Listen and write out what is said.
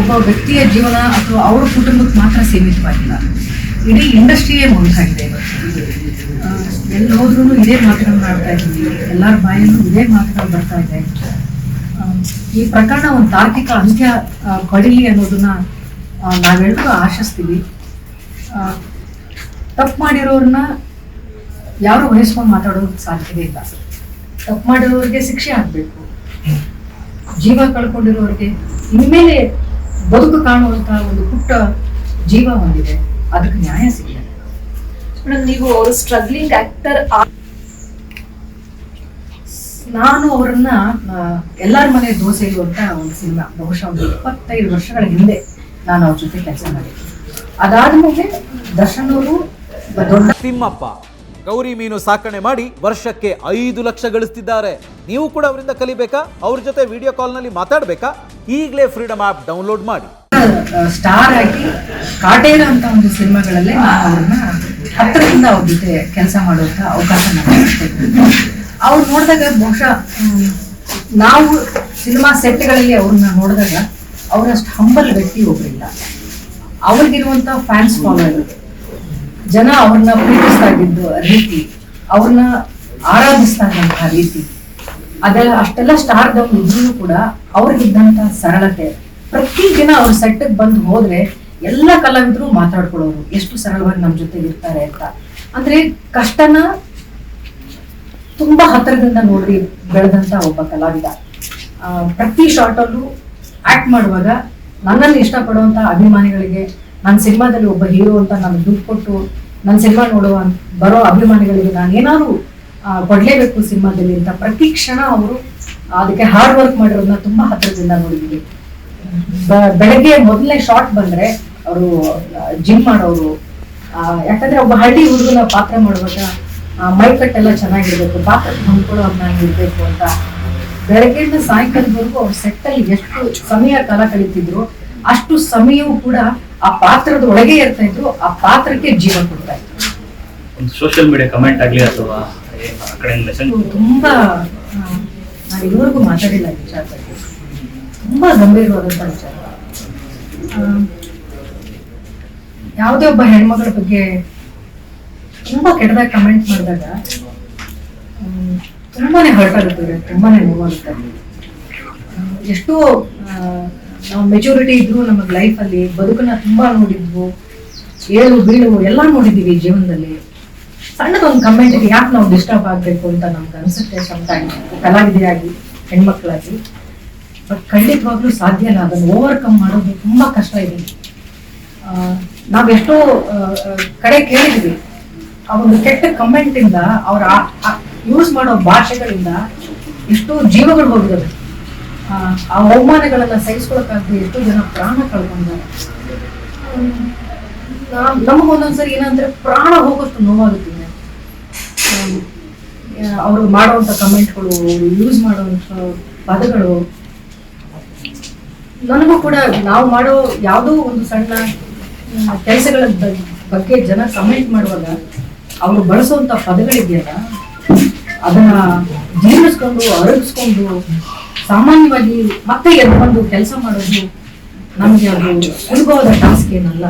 ಒಬ್ಬ ವ್ಯಕ್ತಿಯ ಜೀವನ ಅಥವಾ ಅವರ ಕುಟುಂಬಕ್ಕೆ ಮಾತ್ರ ಸೀಮಿತವಾಗಿಲ್ಲ. ಇಡೀ ಇಂಡಸ್ಟ್ರಿಯೇ ಮುಂದಾಗಿದೆ ಎಲ್ಲಿ ಹೋದ್ರೂ ಇದೇ ಮಾತುಗಳನ್ನ ಮಾಡ್ತಾ ಇದ್ದೀವಿ. ಎಲ್ಲರ ಬಾಯಲ್ಲೂ ಇದೇ ಮಾತುಗಳು ಬರ್ತಾ ಇದೆ. ಈ ಪ್ರಕರಣ ಒಂದು ತಾರ್ಕಿಕ ಅಂತ್ಯ ಪಡೀಲಿ ಅನ್ನೋದನ್ನ ನಾವೆಲ್ಲರೂ ಆಶಿಸ್ತೀವಿ. ತಪ್ಪು ಮಾಡಿರೋರನ್ನ ಯಾರು ವಹಿಸ್ಕೊಂಡು ಮಾತಾಡೋದಕ್ಕೆ ಸಾಧ್ಯವೇ ಇಲ್ಲ. ತಪ್ಪು ಮಾಡಿರೋರಿಗೆ ಶಿಕ್ಷೆ ಆಗಬೇಕು. ಜೀವ ಕಳ್ಕೊಂಡಿರೋರಿಗೆ ಇನ್ಮೇಲೆ ಬದುಕು ಕಾಣುವಂತಹ ಒಂದು ಪುಟ್ಟ ಜೀವ ಹೊಂದಿದೆ. ಅದಕ್ಕೆ ನ್ಯಾಯ ಸಿಗಲಿ ಮೇಡಮ್ ನೀವು ಅವರು ಸ್ಟ್ರಗ್ಲಿಂಗ್ ಆಕ್ಟರ್ ನಾನು ಅವರನ್ನ ಎಲ್ಲರ ಮನೆ ದೋಸೆ ಅಂತ ಒಂದು ಸಿನಿಮಾ ಬಹುಶಃ ಒಂದು ಇಪ್ಪತ್ತೈದು ವರ್ಷಗಳ ಹಿಂದೆ ನಾನು ಅವ್ರ ಜೊತೆ ಕೆಲಸ ಮಾಡಿದ್ದೆ. ಅದಾದ್ಮೇಲೆ ದರ್ಶನವರು ದೊಡ್ಡ ತಿಮ್ಮಪ್ಪ. ಗೌರಿ ಮೀನು ಸಾಕಣೆ ಮಾಡಿ ವರ್ಷಕ್ಕೆ ಐದು ಲಕ್ಷ ಗಳಿಸ್ತಿದ್ದಾರೆ. ನೀವು ಕೂಡ ಅವರಿಂದ ಕಲಿಬೇಕಾ? ಅವ್ರ ಜೊತೆ ವಿಡಿಯೋ ಕಾಲ್ನಲ್ಲಿ ಮಾತಾಡಬೇಕಾ? ಈಗಲೇ ಫ್ರೀಡಮ್ ಆ್ಯಪ್ ಡೌನ್ಲೋಡ್ ಮಾಡಿ. ಸ್ಟಾರ್ ಆಗಿ ಕಾಟೇರ ಅಂತ ಒಂದು ಸಿನಿಮಾಗಳಲ್ಲೇ ನಾನು ಅವ್ರನ್ನ ಹತ್ತಿರದಿಂದ ಅವ್ರ ಜೊತೆ ಕೆಲಸ ಮಾಡುವಂತ ಅವಕಾಶ ಅವ್ರು ನೋಡಿದಾಗ ಬಹುಶಃ ನಾವು ಸಿನಿಮಾ ಸೆಟ್ಗಳಲ್ಲಿ ಅವ್ರನ್ನ ನೋಡಿದಾಗ ಅವರಷ್ಟು ಹಂಬಲ್ ವ್ಯಕ್ತಿ ಒಬ್ಬರಿಲ್ಲ ಅವ್ರಿಗಿರುವಂತ ಫ್ಯಾನ್ಸ್ ಫಾಲೋವರ್ ಜನ ಅವ್ರನ್ನ ಪ್ರೀತಿಸ್ತಾ ಇದ್ದಿದ್ದು ರೀತಿ, ಅವ್ರನ್ನ ಆರಾಧಿಸ್ತಾ ಇದ್ದಂತಹ ರೀತಿ, ಅದೆಲ್ಲ ಅಷ್ಟೆಲ್ಲ ಸ್ಟಾರ್ ಇದ್ರೂ ಕೂಡ ಅವ್ರಿಗಿದ್ದಂತ ಸರಳತೆ. ಪ್ರತಿ ದಿನ ಅವ್ರ ಸೆಟ್ಗೆ ಬಂದು ಹೋದ್ರೆ ಎಲ್ಲ ಕಲಾವಿದ್ರು ಮಾತಾಡ್ಕೊಳ್ಳೋರು ಎಷ್ಟು ಸರಳವಾಗಿ ನಮ್ಮ ಜೊತೆ ಇರ್ತಾರೆ ಅಂತ. ಅಂದ್ರೆ ಕಷ್ಟನ ತುಂಬಾ ಹತ್ತಿರದಿಂದ ನೋಡಿ ಬೆಳೆದಂತ ಒಬ್ಬ ಕಲಾವಿದ. ಪ್ರತಿ ಶಾರ್ಟಲ್ಲೂ ಆಕ್ಟ್ ಮಾಡುವಾಗ ನನ್ನನ್ನು ಇಷ್ಟಪಡುವಂತ ಅಭಿಮಾನಿಗಳಿಗೆ ನನ್ನ ಸಿನಿಮಾದಲ್ಲಿ ಒಬ್ಬ ಹೀರೋ ಅಂತ ನಾನು ದುಡ್ಡು ಕೊಟ್ಟು ನನ್ನ ಸಿನಿಮಾ ನೋಡುವ ಬರೋ ಅಭಿಮಾನಿಗಳಿಗೆ ನಾನು ಏನಾದ್ರು ಕೊಡಲೇಬೇಕು ಸಿನಿಮಾದಲ್ಲಿ ಅಂತ ಪ್ರತಿ ಕ್ಷಣ ಅವರು ಅದಕ್ಕೆ ಹಾರ್ಡ್ ವರ್ಕ್ ಮಾಡಿರೋದನ್ನ ತುಂಬಾ ಹತ್ತಿರದಿಂದ ನೋಡಿದ್ವಿ. ಬೆಳಗ್ಗೆ ಮೊದಲನೇ ಶಾರ್ಟ್ ಬಂದ್ರೆ ಅವರು ಜಿಮ್ ಮಾಡೋರು ಯಾಕಂದ್ರೆ ಒಬ್ಬ ಹಳ್ಳಿ ಹುಡುಗನ ಪಾತ್ರ ಮಾಡುವಾಗ ಮೈಕಟ್ಟೆಲ್ಲ ಚೆನ್ನಾಗಿರ್ಬೇಕು, ಪಾತ್ರ ಹೊಂದ್ಕೊಳ್ಳೋ ಇರ್ಬೇಕು ಅಂತ. ಬೆಳಗ್ಗೆಯಿಂದ ಸಾಯಂಕಾಲದವರೆಗೂ ಅವ್ರ ಸೆಟ್ಟಲ್ಲಿ ಎಷ್ಟು ಸಮಯ ಕಾಲ ಕಳೀತಿದ್ರು ಅಷ್ಟು ಸಮಯವೂ ಕೂಡ ಆ ಪಾತ್ರದ ಒಳಗೆ ಇರ್ತಾ ಇದ್ರು ಆ ಪಾತ್ರಕ್ಕೆ ಜೀವ ಕೊಡ್ತಾ ಇದ್ರು. ಒಂದು ಸೋಷಿಯಲ್ ಮೀಡಿಯಾ ಕಮೆಂಟ್ ಆಗಲಿ ಅಥವಾ ತುಂಬಾ ನಾನು ಇದುವರೆಗೂ ಮಾತಾಡಿಲ್ಲ ವಿಚಾರ ತುಂಬಾ ಗಂಭೀರವಾದಂತ ವಿಚಾರ. ಯಾವುದೇ ಒಬ್ಬ ಹೆಣ್ಮಗಳ ಬಗ್ಗೆ ತುಂಬಾ ಕೆಟ್ಟದಾಗಿ ಕಮೆಂಟ್ ಮಾಡಿದಾಗ ತುಂಬಾನೇ ಹರ್ಟ್ ಆಗುತ್ತೆ ತುಂಬಾನೇ ನೋವಾಗುತ್ತೆ. ಎಷ್ಟೋ ನಾವು ಮೆಚುರಿಟಿ ಇದ್ರು ನಮಗೆ ಲೈಫಲ್ಲಿ ಬದುಕನ್ನ ತುಂಬಾ ನೋಡಿದ್ವು, ಏಳು ಬೀಳುವು ಎಲ್ಲ ನೋಡಿದ್ದೀವಿ ಜೀವನದಲ್ಲಿ. ಸಣ್ಣದೊಂದು ಕಮೆಂಟ್ಗೆ ಯಾಕೆ ನಾವು ಡಿಸ್ಟರ್ಬ್ ಆಗಬೇಕು ಅಂತ ನಮ್ಗೆ ಅನ್ಸುತ್ತೆ ಸಮಟೈಮ್ಸ್ ಕಲಾವಿದೆಯಾಗಿ, ಹೆಣ್ಮಕ್ಳಾಗಿ. ಬಟ್ ಖಂಡಿತವಾಗ್ಲೂ ಸಾಧ್ಯ ಇಲ್ಲ ಅದನ್ನು ಓವರ್ಕಮ್ ಮಾಡೋದು ತುಂಬಾ ಕಷ್ಟ ಇದೆ. ನಾವೆಷ್ಟೋ ಕಡೆ ಕೇಳಿದ್ವಿ. ಆ ಒಂದು ಕೆಟ್ಟ ಕಮೆಂಟ್ ಇಂದ ಅವ್ರ ಯೂಸ್ ಮಾಡೋ ಭಾಷೆಗಳಿಂದ ಎಷ್ಟೋ ಜೀವಗಳು ಹೋಗಿದಾವೆ. ಆ, ಅವಮಾನಗಳನ್ನ ಸಹಿಸ್ಕೊಳಕ್ಕಾಗದೆ ಎಷ್ಟೋ ಜನ ಪ್ರಾಣ ಕಳ್ಕೊಂಡಿದ್ದಾರೆ. ನಮಗೊಂದೊಂದ್ಸರಿ ಏನಂದ್ರೆ ಪ್ರಾಣ ಹೋಗೋಷ್ಟು ನೋವಾಗುತ್ತೆ ಅವರು ಮಾಡುವಂತ ಕಮೆಂಟ್ಗಳು ಯೂಸ್ ಮಾಡುವಂತ ಪದಗಳು ನನಗೂ ಕೂಡ ನಾವು ಮಾಡೋ ಯಾವುದೋ ಒಂದು ಸಣ್ಣ ಕೆಲಸಗಳ ಬಗ್ಗೆ ಜನ ಕಮೆಂಟ್ ಮಾಡುವಾಗ ಅವರು ಬಳಸುವಂತ ಪದಗಳಿದೆಯಲ್ಲ ಅದನ್ನ ಜೀರ್ಣಿಸ್ಕೊಂಡು ಅರಗಿಸ್ಕೊಂಡು ಸಾಮಾನ್ಯವಾಗಿ ಮತ್ತೆ ಒಂದು ಕೆಲಸ ಮಾಡೋದು ನಮಗೆ ಅದು ಸುಲಭವಾದ ಟಾಸ್ಕ್ ಏನಲ್ಲ.